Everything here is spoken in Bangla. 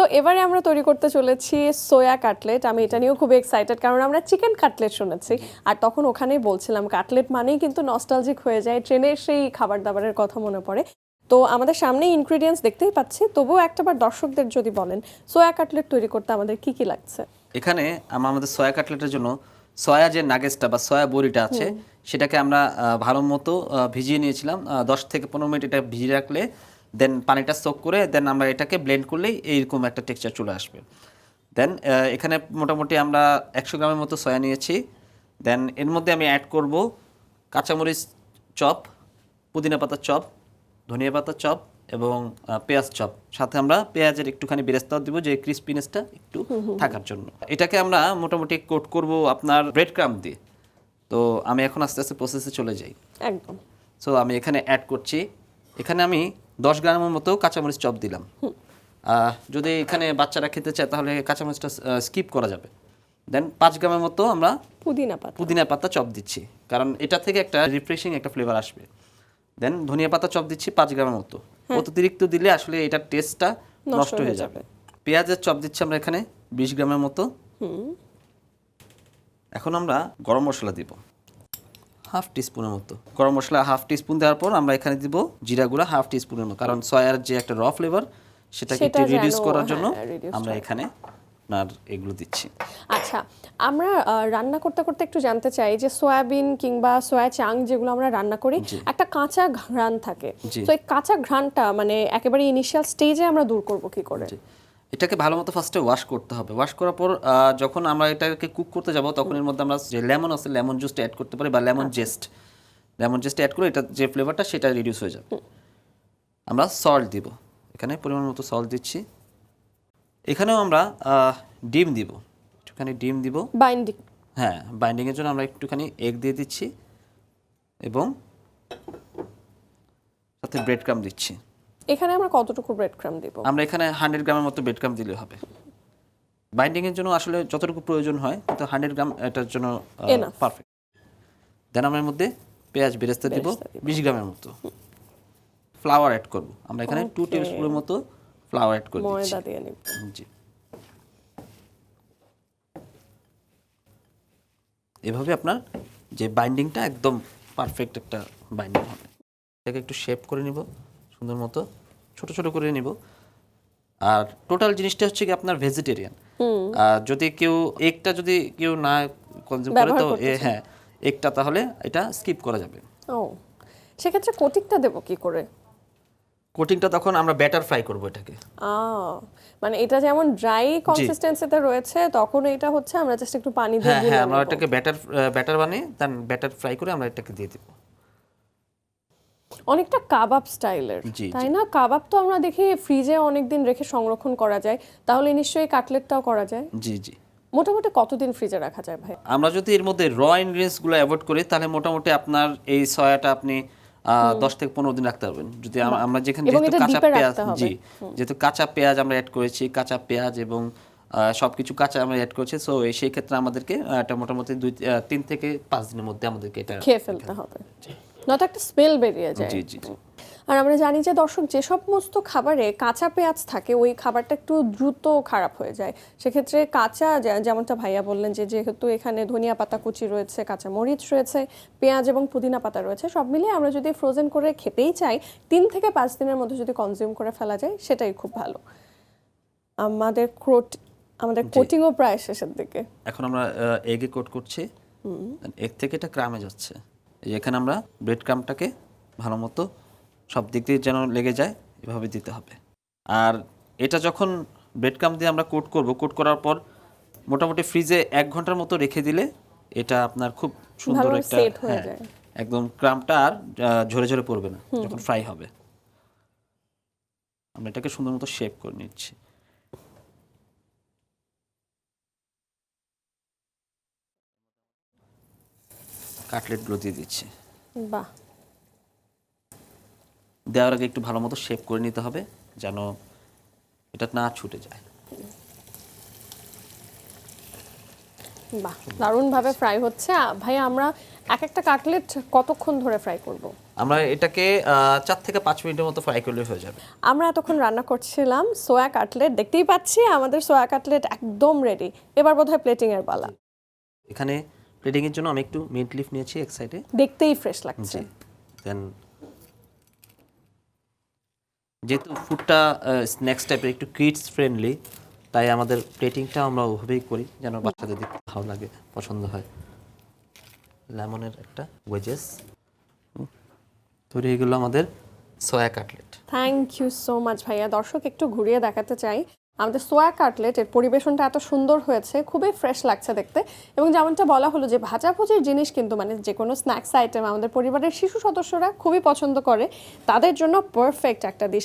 সো এবারে আমরা তৈরি করতে চলেছি সোয়া কাটলেট আমি এটা নিয়েও খুব এক্সাইটেড কারণ আমরা চিকেন কাটলেট শুনেছি। আর তখন ওখানেই বলছিলাম কাটলেট মানেই কিন্তু নস্টালজিক হয়ে যায় ট্রেনের সেই খাবার দাবারের কথা মনে পড়ে। তো আমাদের সামনে ইনগ্রিডিয়েন্টস দেখতেই পাচ্ছি। তবুও একটাবার দর্শকদের যদি বলেন সোয়া কাটলেট তৈরি করতে আমাদের কি কি লাগছে? এখানে আমরা আমাদের সোয়া কাটলেটের জন্য সয়া যে নাগেসটা বা সয়া বড়িটা আছে সেটাকে আমরা ভালো মতো ভিজিয়ে নিয়েছিলাম। দশ থেকে পনেরো মিনিট এটা ভিজিয়ে রাখলে দেন পানিটা সোক করে দেন আমরা এটাকে ব্লেন্ড করলেই এইরকম একটা টেক্সচার চলে আসবে। দেন এখানে মোটামুটি আমরা একশো গ্রামের মতো সয়া নিয়েছি। দেন এর মধ্যে আমি অ্যাড করব কাঁচামরিচ চপ পুদিনা পাতার চপ ধনিয়া পাতার চপ এবং পেঁয়াজ চপ। সাথে আমরা পেঁয়াজের একটুখানি বেরেস্তাও দিব যে ক্রিস্পিনেসটা একটু থাকার জন্য। এটাকে আমরা মোটামুটি কোট করব আপনার ব্রেড ক্রাম দিয়ে। তো আমি এখন আস্তে আস্তে প্রসেসে চলে যাই। একদম। সো আমি এখানে অ্যাড করছি। এখানে আমি দশ গ্রামের মতো কাঁচামরিচ চপ দিলাম। যদি এখানে বাচ্চারা খেতে চায় তাহলে কাঁচামরিচটা স্কিপ করা যাবে। দেন পাঁচ গ্রামের মতো আমরা পুদিনা পাতা। পুদিনা পাতা চপ দিচ্ছি। কারণ এটা থেকে একটা রিফ্রেশিং একটা ফ্লেভার আসবে। দেন ধনিয়া পাতা চপ দিচ্ছি পাঁচ গ্রামের মতো। অতিরিক্ত দিলে আসলে এটার টেস্টটা নষ্ট হয়ে যাবে। পেঁয়াজের চপ দিচ্ছি আমরা এখানে বিশ গ্রামের মতো। এখন আমরা গরম মশলা দিব। হাফ টিস্পুনের মতো। গরম মশলা হাফ টিস্পুন দেওয়ার পর আমরা এখানে দিব জিরা গুঁড়া হাফ টিস্পুনের মতো। কারণ সয়ার যে একটা র ফ্লেভার সেটাকে একটু রিডিউস করার জন্য হ্যাঁ, আমরা এখানে আপনার এগুলো দিচ্ছি। আচ্ছা আমরা রান্না করতে করতে একটু জানতে চাই যে সয়াবিন কিংবা সয়া চাং যেগুলো আমরা রান্না করি একটা কাঁচা ঘ্রাণ থাকে। তো এই কাঁচা ঘ্রাণটা মানে একেবারে ইনিশিয়াল স্টেজে আমরা দূর করব কি করে। এটাকে ভালো মতো ফার্স্টে ওয়াশ করতে হবে। ওয়াশ করার পর যখন আমরা এটাকে কুক করতে যাব তখন এর মধ্যে আমরা যে লেমন আছে লেমন জুসটা অ্যাড করতে পারি বা lemon zest lemon zest add করে এটা যে ফ্লেভারটা সেটা রিডিউস হয়ে যাবে। আমরা সল্ট দিব। এখানে পরিমাণ মতো সল্ট দিচ্ছি। এখানেও আমরা ডিম দিব। একটুখানি ডিম দিব। বাইন্ডিং হ্যাঁ বাইন্ডিংয়ের জন্য আমরা একটুখানি এগ দিয়ে দিচ্ছি এবং সাথে ব্রেড ক্রাম দিচ্ছি। এখানে আমরা কতটুকু ব্রেড ক্রাম দিব? আমরা এখানে হান্ড্রেড গ্রামের মতো ব্রেড ক্রাম দিলে হবে। বাইন্ডিংয়ের জন্য আসলে যতটুকু প্রয়োজন হয় কিন্তু হান্ড্রেড গ্রাম এটার জন্য পারফেক্ট দেন আমরা এর মধ্যে পেঁয়াজ বেরেস্তা দিব বিশ গ্রামের মতো। ফ্লাওয়ার অ্যাড করব। আমরা এখানে টু টেবিল স্পুনের মতো ফ্লাওয়ার অ্যাড করে দিচ্ছি। ময়দা দিয়ে নিব। জি। এভাবে আপনার যে বাইন্ডিংটা একদম পারফেক্ট একটা বাইন্ডিং হবে। এটাকে একটু শেপ করে নিব সুন্দর মতো। ছোট ছোট করে নিব। আর টোটাল জিনিসটা হচ্ছে কি আপনার ভেজিটেরিয়ান যদি কেউ এগটা যদি কেউ না কনজিউম করে তো হ্যাঁ এগটা তাহলে এটা স্কিপ করা যাবে। ও সেক্ষেত্রে কোটিংটা দেব কি করে? কোটিংটা তখন আমরা ব্যাটার ফ্রাই করব এটাকে। আহ, মানে এটা যেমন ড্রাই কনসিস্টেন্সিতে রয়েছে তখন এটা হচ্ছে আমরা জাস্ট একটু পানি দিয়ে হ্যাঁ হ্যাঁ আমরা। এটাকে ব্যাটার ব্যাটার বানিয়ে দেন ব্যাটার ফ্রাই করে আমরা এটাকে দিয়ে দেবো। অনেকটা কাবাব স্টাইলের তাই না? কাবাব তো আমরা দেখি ফ্রিজে অনেক দিন রেখে সংরক্ষণ করা যায় তাহলে নিশ্চয়ই কাটলেটটাও করা যায়? জি জি। মোটামুটি কতদিন ফ্রিজে রাখা যায় ভাই? আমরা যদি এর মধ্যে র ইনগ্রিডিয়েন্টসগুলো অ্যাভয়েড করি তাহলে মোটামুটি আপনার এই সয়াটা আপনি দশ থেকে পনেরো দিন রাখতে পারবেন। যদি আমরা যেখানে যেহেতু কাঁচা পেঁয়াজ জি যেহেতু কাঁচা পেঁয়াজ আমরা অ্যাড করেছি কাঁচা পেঁয়াজ এবং আহ, সবকিছু কাঁচা আমরা অ্যাড করেছি সো সেই ক্ষেত্রে আমাদেরকে এটা মোটামুটি দুই তিন থেকে পাঁচ দিনের মধ্যে আমাদেরকে এটা খেয়ে ফেলতে হবে। নয়তো একটা স্মেল বেরিয়ে যায়। জি জি জি। আর আমরা জানি যে দর্শক যে সমস্ত খাবারে কাঁচা পেঁয়াজ থাকে ওই খাবারটা একটু দ্রুত খারাপ হয়ে যায়। সেক্ষেত্রে কাঁচা যেমনটা ভাইয়া বললেন যে যেহেতু এখানে ধনিয়া পাতা কুচি রয়েছে কাঁচা মরিচ রয়েছে পেঁয়াজ এবং পুদিনা পাতা রয়েছে সব মিলিয়ে আমরা যদি ফ্রোজেন করে খেতেই চাই তিন থেকে পাঁচ দিনের মধ্যে যদি কনজিউম করে ফেলা যায় সেটাই খুব ভালো। আমাদের ক্রোট আমাদের কোটিংও প্রায় শেষের দিকে। এখন আমরা এগে কোট করছি। এগ থেকে এটা ক্রামে যাচ্ছে। এখানে আমরা ব্রেড ক্রামটাকে ভালো মতো সব দিক দিয়ে যেন লেগে যায় এভাবে দিতে হবে। আর এটা যখন ব্রেড ক্রাম দিয়ে আমরা কোট করব কোট করার পর মোটামুটি ফ্রিজে এক ঘণ্টার মতো রেখে দিলে এটা আপনার খুব সুন্দর একটা হ্যাঁ, একদম ক্রামটা আর ঝরে ঝরে পড়বে না যখন ফ্রাই হবে। আমরা এটাকে সুন্দর মতো শেপ করে নিচ্ছি। কাটলেটগুলো দিয়ে দিচ্ছি। বাহ। দেওয়ার আগে একটু ভালো মতো শেপ করে নিতে হবে যেন এটা না ছুটে যায়। বাহ দারুণভাবে ফ্রাই হচ্ছে। আ, ভাইয়া আমরা এক একটা কাটলেট কতক্ষণ ধরে ফ্রাই করব। আমরা এটাকে চার থেকে পাঁচ মিনিটের মতো ফ্রাই করলে হয়ে যাবে। আমরা এতক্ষণ রান্না করছিলাম সোয়া কাটলেট দেখতেই পাচ্ছি আমাদের সোয়া কাটলেট একদম রেডি এবার বোধহয় প্লেটিং এর পালা এখানে প্লেটিংয়ের জন্য আমি একটু মিন্ট লিফ নিয়েছি এক সাইডে দেখতেই ফ্রেশ লাগছে। দেন যেহেতু ফুডটা স্ন্যাক্স টাইপের একটু কিডস ফ্রেন্ডলি তাই আমাদের প্লেটিংটা আমরা ওভাবেই করি যেন বাচ্চাদের দেখতে ভালো লাগে পছন্দ হয়। লেমনের একটা ওয়েজেস তৈরি হয়ে গেলো আমাদের soya cutlet thank you so much ভাইয়া। দর্শক একটু ঘুরিয়ে দেখাতে চাই। আমাদের সোয়া কাটলেট এর পরিবেশনটা এত সুন্দর হয়েছে, খুবই ফ্রেশ লাগছে দেখতে। এবং যেমনটা বলা হলো যে ভাজাভুজির জিনিস কিন্তু মানে যে কোনো স্ন্যাক্স আইটেম আমাদের পরিবারের শিশু সদস্যরা খুবই পছন্দ করে, তাদের জন্য পারফেক্ট একটা ডিশ